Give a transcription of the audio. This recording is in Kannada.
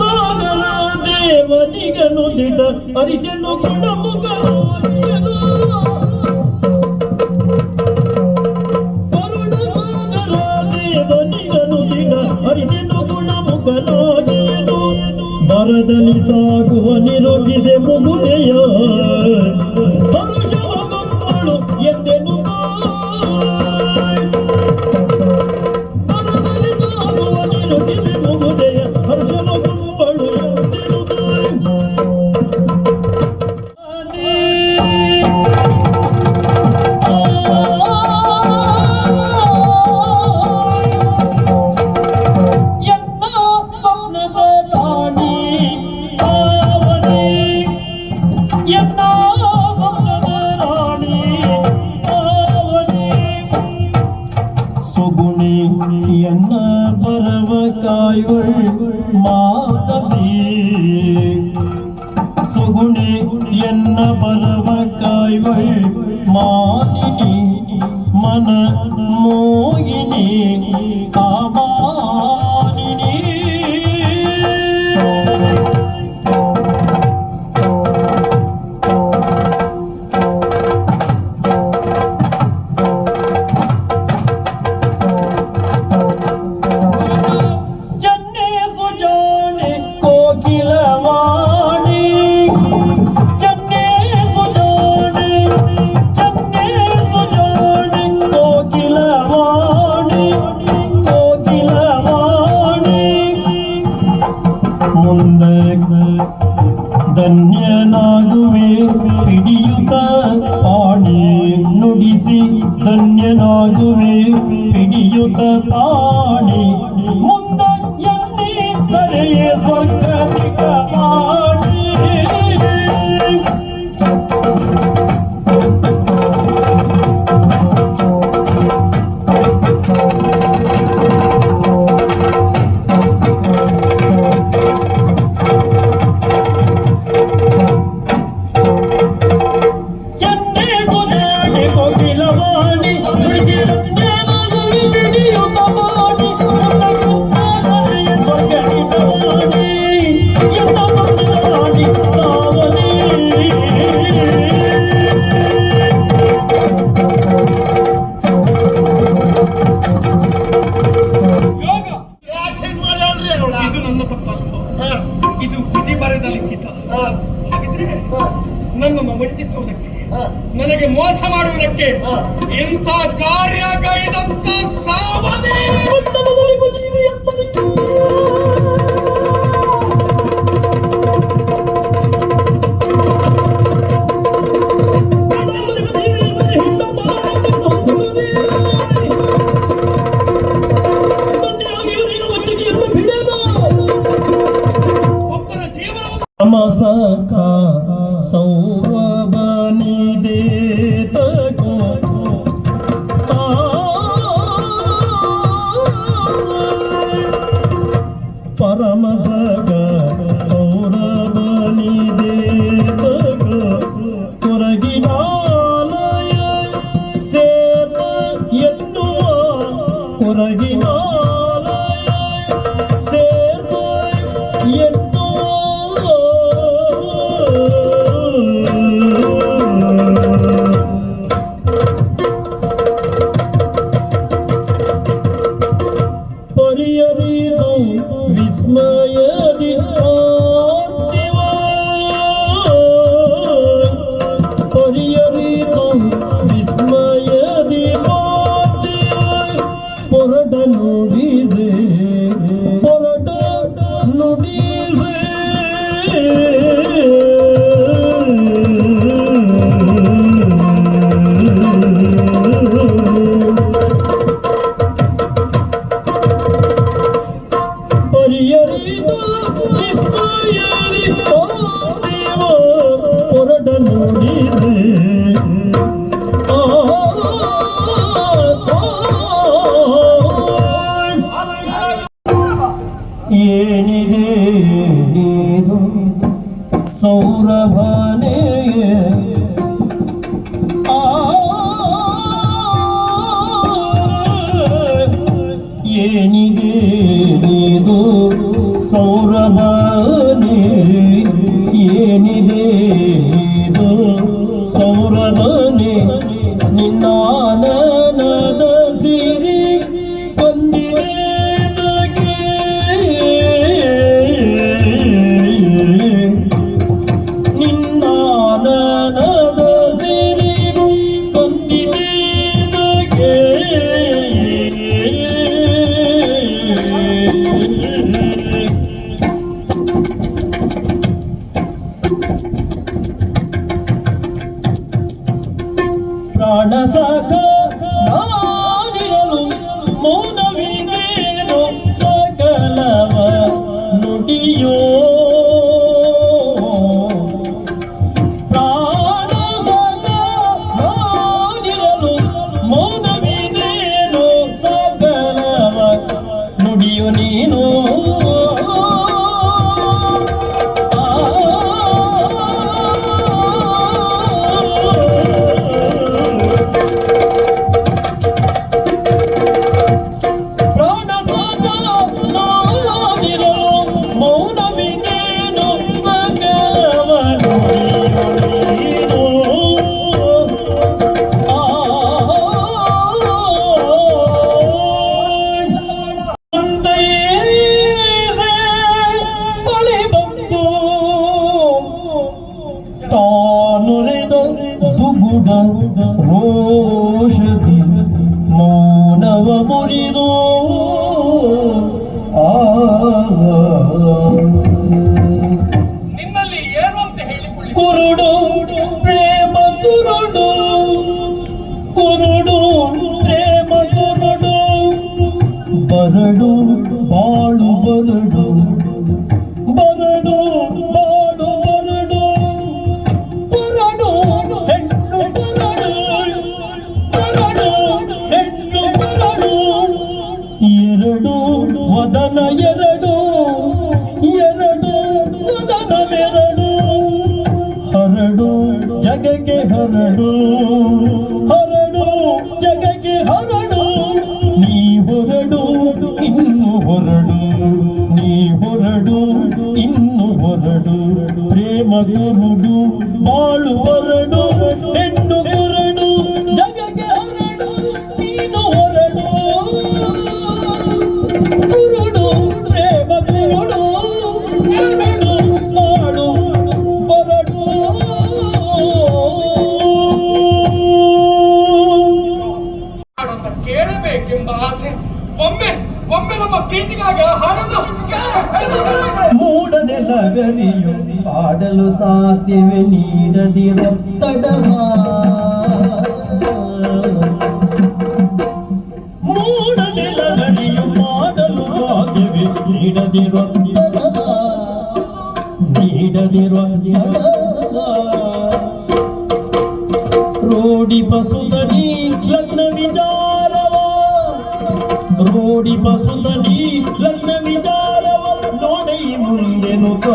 ಸಾಗರ ದೇವನಿಗನು ದಿಟ ಅರಿತೆನು ಗುಣಮುಖನು ದೇವನಿಗನು ದಿಡ ಅರಿತೆನು ದರದಲ್ಲಿ ಸಾಗುವ ನಿರೋಗಿಸೆ ಮುಗುದೆಯ ಪರುಷವ ಎಂದೆನು சுகுணி என்ன பலவ காய்வள் மாலினி மன மோகினி காம ಧನ್ಯನಾಗುವೆ ಹಿಡಿಯುತ್ತ ಪಾಣಿ ಮುಂದ ಎಲ್ಲಿ ಕರೆಯೇ ಸ್ವರ್ಗ ಬರೆದ ಲಿಖಿತ ಹಾಗಿದ್ರೆ ನನ್ನನ್ನು ವಂಚಿಸುವುದಕ್ಕೆ ನನಗೆ ಮೋಸ ಮಾಡುವುದಕ್ಕೆ ಇಂಥ ಕಾರ್ಯ ಕೈದಂತ ಸಾವಧಿ मसका सौ ಏನಿದೆ ಸೌರಭನೇ ಏನಿದೆ? 咦哟 ದುಗುಡ ರೋಷದಿ ಮೌನವ ಮುರಿದು ನಿನ್ನಲ್ಲಿ ಏನು ಅಂತ ಹೇಳಿಕೊಳ್ಳಿ. ಕುರುಡು ಕೇಳಬೇಕೆಂಬ ಆಸೆ ಒಮ್ಮೆ ಒಮ್ಮೆ ನಮ್ಮ ಪ್ರೀತಿಗಾಗ ಹಾಡನ್ನು ಮೂಡದೆಲ್ಲ ಗರಿಯು ಪಾಡಲು ಸಾಧ್ಯವೇ ನೀಡದಿರೊತ್ತಡ ನೀಡದಿರೊಂದಿರದ ನೀಡದಿರೊಂದಿರದ ರೂಢಿ ಪಸುತನಿ ಲಗ್ನ ವಿಚಾರವ ರೂಢಿ ಪಸುತನಿ ಲಗ್ನ ವಿಚಾರವ ನೋಡೈ ಮುಂದೆನುತ್ತ